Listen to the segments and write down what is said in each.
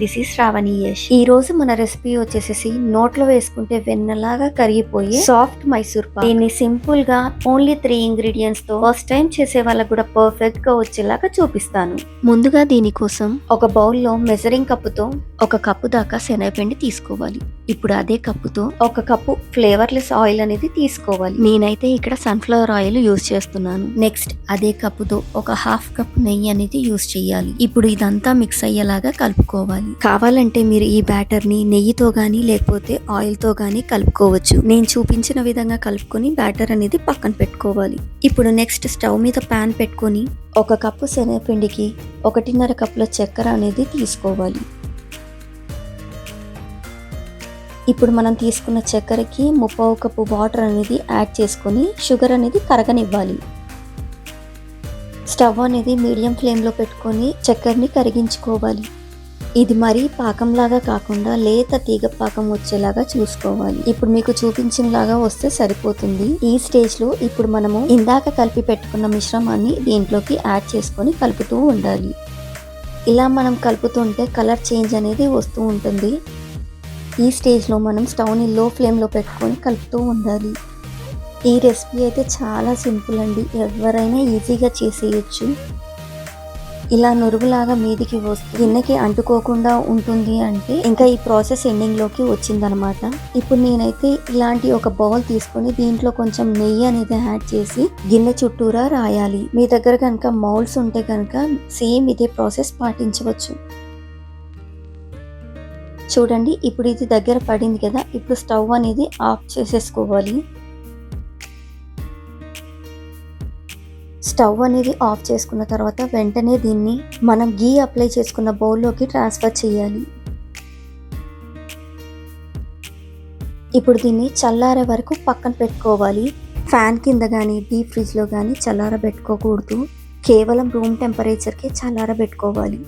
This is Sravani Yash ఈ రోజు మన రెసిపీ వచ్చేసేసి నోట్లో వేసుకుంటే వెన్నలాగా కరిగిపోయి సాఫ్ట్ మైసూర్ పాక్. దీన్ని సింపుల్గా ఓన్లీ త్రీ ఇంగ్రీడియంట్స్తో ఫస్ట్ టైం చేసే వాళ్ళకు కూడా పర్ఫెక్ట్గా వచ్చేలాగా చూపిస్తాను. ముందుగా దీనికోసం ఒక బౌల్లో మెజరింగ్ కప్పుతో ఒక కప్పు దాకా శనగపిండి తీసుకోవాలి. ఇప్పుడు అదే కప్పుతో ఒక కప్పు ఫ్లేవర్లెస్ ఆయిల్ అనేది తీసుకోవాలి. నేనైతే ఇక్కడ సన్ఫ్లవర్ ఆయిల్ యూస్ చేస్తున్నాను. నెక్స్ట్ అదే కప్పుతో ఒక హాఫ్ కప్ నెయ్యి అనేది యూస్ చేయాలి. ఇప్పుడు ఇదంతా మిక్స్ అయ్యేలాగా కలుపుకోవాలి. కావాలంటే మీరు ఈ బ్యాటర్ని నెయ్యితో గానీ లేకపోతే ఆయిల్తో గానీ కలుపుకోవచ్చు. నేను చూపించిన విధంగా కలుపుకొని బ్యాటర్ అనేది పక్కన పెట్టుకోవాలి. ఇప్పుడు నెక్స్ట్ స్టవ్ మీద ప్యాన్ పెట్టుకొని ఒక కప్పు శనగపిండికి ఒకటిన్నర కప్పుల చక్కెర అనేది తీసుకోవాలి. ఇప్పుడు మనం తీసుకున్న చక్కెరకి ముప్పావు కప్పు వాటర్ అనేది యాడ్ చేసుకొని షుగర్ అనేది కరగనివ్వాలి. స్టవ్ అనేది మీడియం ఫ్లేమ్లో పెట్టుకొని చక్కెరని కరిగించుకోవాలి. ఇది మరీ పాకంలాగా కాకుండా లేత తీగ పాకం వచ్చేలాగా చూసుకోవాలి. ఇప్పుడు మీకు చూపించిన లాగా వస్తే సరిపోతుంది. ఈ స్టేజ్లో ఇప్పుడు మనము ఇందాక కలిపి పెట్టుకున్న మిశ్రమాన్ని దీంట్లోకి యాడ్ చేసుకొని కలుపుతూ ఉండాలి. ఇలా మనం కలుపుతుంటే కలర్ చేంజ్ అనేది వస్తూ ఉంటుంది. ఈ స్టేజ్లో మనం స్టవ్ని లో ఫ్లేమ్లో పెట్టుకొని కలుపుతూ ఉండాలి. ఈ రెసిపీ అయితే చాలా సింపుల్ అండి. ఎవరైనా ఈజీగా చేసేయచ్చు. ఇలా నురుగులాగా మీదికి వస్తుంది గిన్నెకి అంటుకోకుండా ఉంటుంది అంటే ఇంకా ఈ ప్రాసెస్ ఎండింగ్లోకి వచ్చిందనమాట. ఇప్పుడు నేనైతే ఇలాంటి ఒక బౌల్ తీసుకొని దీంట్లో కొంచెం నెయ్యి అనేది యాడ్ చేసి గిన్నె చుట్టూరా రాయాలి. మీ దగ్గర కనుక మౌల్స్ ఉంటే కనుక సేమ్ ఇదే ప్రాసెస్ పాటించవచ్చు. చూడండి ఇప్పుడు ఇది దగ్గర పడింది కదా ఇప్పుడు స్టవ్ అనేది ఆఫ్ చేసేసుకోవాలి. స్టవ్ అనేది ఆఫ్ చేసుకున్న తర్వాత వెంటనే దీన్ని మనం గీ అప్లై చేసుకున్న బౌల్లోకి ట్రాన్స్ఫర్ చేయాలి. ఇప్పుడు దీన్ని చల్లారే వరకు పక్కన పెట్టుకోవాలి. ఫ్యాన్ కింద కానీ డీప్ ఫ్రిడ్జ్లో కానీ చల్లారబెట్టుకోకూడదు కేవలం రూమ్ టెంపరేచర్కి చల్లారబెట్టుకోవాలి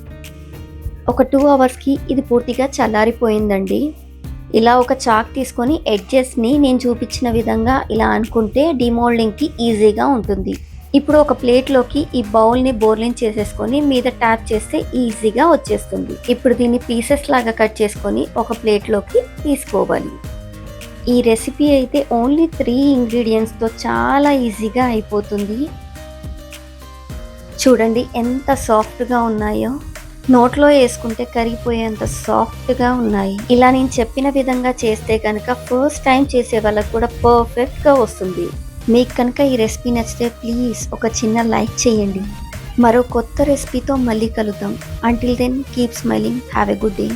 ఒక టూ అవర్స్కి ఇది పూర్తిగా చల్లారిపోయిందండి. ఇలా ఒక చాక్ తీసుకొని ఎడ్జెస్ని నేను చూపించిన విధంగా ఇలా అనుకుంటే డిమోల్డింగ్కి ఈజీగా ఉంటుంది. ఇప్పుడు ఒక ప్లేట్లోకి ఈ బౌల్ని బోర్లింగ్ చేసేసుకొని మీద ట్యాప్ చేస్తే ఈజీగా వచ్చేస్తుంది. ఇప్పుడు దీన్ని పీసెస్ లాగా కట్ చేసుకొని ఒక ప్లేట్లోకి తీసుకోవాలి. ఈ రెసిపీ అయితే ఓన్లీ త్రీ ఇంగ్రీడియంట్స్తో చాలా ఈజీగా అయిపోతుంది. చూడండి ఎంత సాఫ్ట్గా ఉన్నాయో. నోట్లో వేసుకుంటే కరిగిపోయేంత సాఫ్ట్గా ఉన్నాయి. ఇలా నేను చెప్పిన విధంగా చేస్తే కనుక ఫస్ట్ టైం చేసే వాళ్ళకు కూడా పర్ఫెక్ట్గా వస్తుంది. మీకు కనుక ఈ రెసిపీ నచ్చితే ప్లీజ్ ఒక చిన్న లైక్ చేయండి. మరో కొత్త రెసిపీతో మళ్ళీ కలుద్దాం. Until then keep smiling have a good day